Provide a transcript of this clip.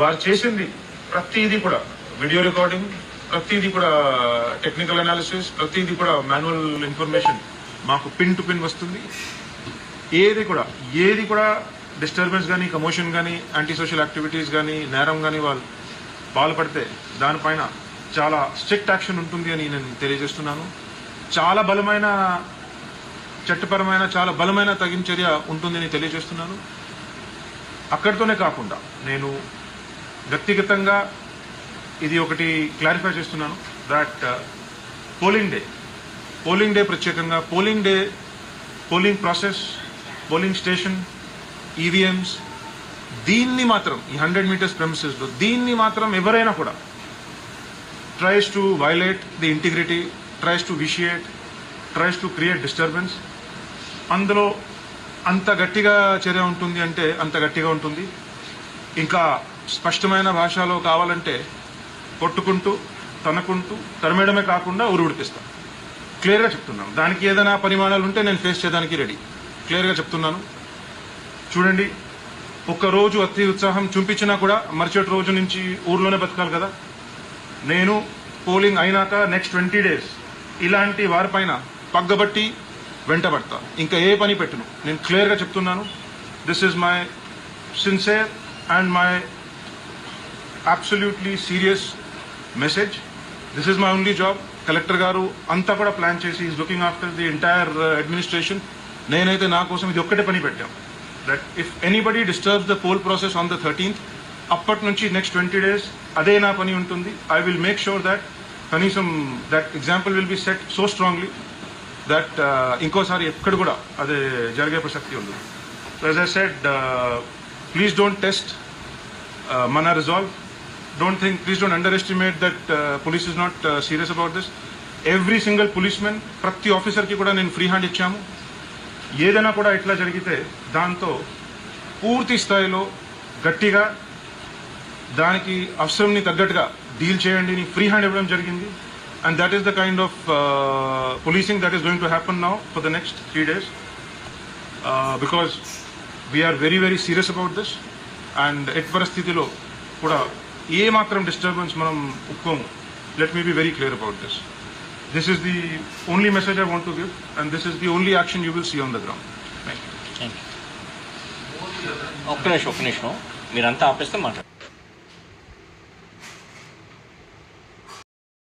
వారు చేసింది ప్రతిదీ కూడా వీడియో రికార్డింగ్ ప్రతిదీ కూడా టెక్నికల్ అనాలిసిస్ ప్రతిదీ కూడా మాన్యువల్ ఇన్ఫర్మేషన్ మాకు పిన్ టు పిన్ వస్తుంది. ఏది కూడా ఏది కూడా డిస్టర్బెన్స్ కానీ కమోషన్ కానీ యాంటీ సోషల్ యాక్టివిటీస్ కానీ నేరం కానీ వాళ్ళు పాల్పడితే దానిపైన చాలా స్ట్రిక్ట్ యాక్షన్ ఉంటుంది అని నేను తెలియజేస్తున్నాను. చాలా బలమైన చట్టపరమైన చాలా బలమైన తగిన చర్య ఉంటుందని తెలియజేస్తున్నాను. అక్కడితోనే కాకుండా నేను వ్యక్తిగతంగా ఇది ఒకటి క్లారిఫై చేస్తున్నాను that polling day polling day ప్రత్యేకంగా polling day polling process polling station EVMs దీన్ని మాత్రం ఈ హండ్రెడ్ మీటర్స్ ప్రెమిసెస్లో దీన్ని మాత్రం ఎవరైనా కూడా tries to violate the integrity tries to vitiate tries to create disturbance అందులో అంత గట్టిగా చర్య ఉంటుంది అంటే అంత గట్టిగా ఉంటుంది. ఇంకా స్పష్టమైన భాషలో కావాలంటే కొట్టుకుంటూ తనకుంటూ తరిమేయడమే కాకుండా ఉరువుడిపిస్తాం క్లియర్గా చెప్తున్నాను. దానికి ఏదైనా పరిమాణాలు ఉంటే నేను ఫేస్ చేయడానికి రెడీ. క్లియర్గా చెప్తున్నాను. చూడండి ఒక్క రోజు అతి ఉత్సాహం చూపించినా కూడా మరుసటి రోజు నుంచి ఊర్లోనే బతకాలి కదా. నేను పోలింగ్ అయినాక నెక్స్ట్ ట్వంటీ డేస్ ఇలాంటి వారిపైన పగ్గబట్టి వెంటబడతా. ఇంకా ఏ పని పెట్టును. నేను క్లియర్గా చెప్తున్నాను. This is my sincere and my absolutely serious message this is my only job collector గారు అంతా కూడా ప్లాన్ చేసి is looking after the entire administration నేనైతే నా కోసం ఇది ఒక్కటే పని పెట్టాం. That if anybody disturbs the poll process on the thirteenth అప్పటి నుంచి నెక్స్ట్ ట్వంటీ డేస్ అదే నా పని ఉంటుంది. I will make sure that కనీసం that example will be set so strongly that ఇంకోసారి ఎక్కడ కూడా అది జరిగే ప్రసక్తి ఉంది as I said please don't test మన resolve don't think please don't underestimate that police is not serious about this every single police men ప్రతి ఆఫీసర్కి కూడా నేను ఫ్రీ హ్యాండ్ ఇచ్చాము. ఏదైనా కూడా ఇట్లా జరిగితే దాంతో పూర్తి స్థాయిలో గట్టిగా దానికి అవసరంని తగ్గట్టుగా డీల్ చేయండి అని ఫ్రీ హ్యాండ్ ఇవ్వడం జరిగింది. And that is the kind of policing that is going to happen now for the next three days because we're very very serious about this and at పరిస్థితిలో కూడా ఏ మాత్రం డిస్టర్బెన్స్ మనం ఒప్పుకోము. Let me be very clear about this this is the only message I want to give and this is the only action you will see on the ground thank you ఒక్క నిమిషం ఒక్క నిమిషం. మీరంతా ఆపేస్తే మాట్లాడు